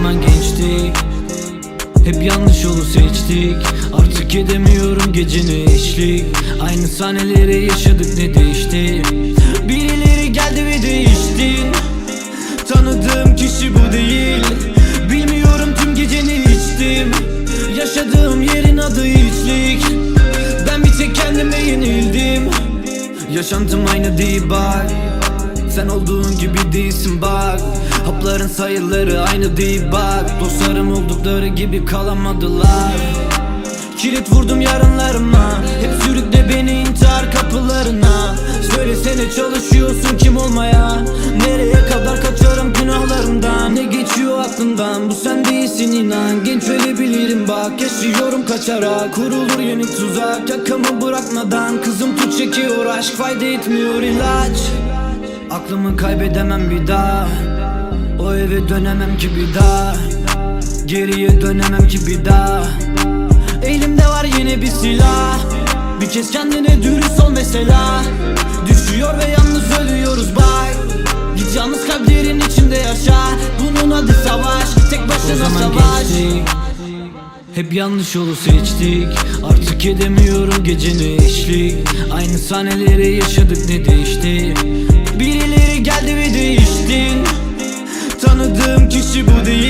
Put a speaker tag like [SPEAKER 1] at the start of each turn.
[SPEAKER 1] rağmen gençtik. Hep yanlış yolu seçtik. Artık edemiyorum gecene eşlik. Aynı sahneleri yaşadık ne değişti? Birileri geldi ve değiştin Tanıdığım kişi bu değil. Bilmiyorum tüm geceni içtim. Yaşadığım yerin adı içlik Ben bir tek kendime yenildim. Yaşantım aynı değil bak sen olduğun gibi değilsin bak. Hapların sayıları aynı değil bak. Dostlarım oldukları gibi kalamadılar. Kilit vurdum yarınlarıma. Hep sürükle beni intihar kapılarına. Söylesene çalışıyorsun kim olmaya? Nereye kadar kaçarım günahlarımdan? Ne geçiyor aklından bu sen değilsin inan. Genç ölebilirim bak. Yaşıyorum kaçarak Kurulur yeni tuzak. Yakamı bırakmadan. Kızım tut çekiyor aşk. Fayda etmiyor ilaç Aklımı kaybedemem bir daha. O eve dönemem ki bir daha. Geriye dönemem ki bir daha. Elimde var yine bir silah. Bir kez kendine dürüst ol mesela. Düşüyor ve yalnız ölüyoruz bak Git yalnız kalplerin içinde yaşa. Bunun adı savaş. Tek başına savaş. hep yanlış yolu seçtik. Artık edemiyorum gecene eşlik. Aynı sahneleri yaşadık ne değişti Birileri geldi ve değiştin Tanıdığım kişi bu değil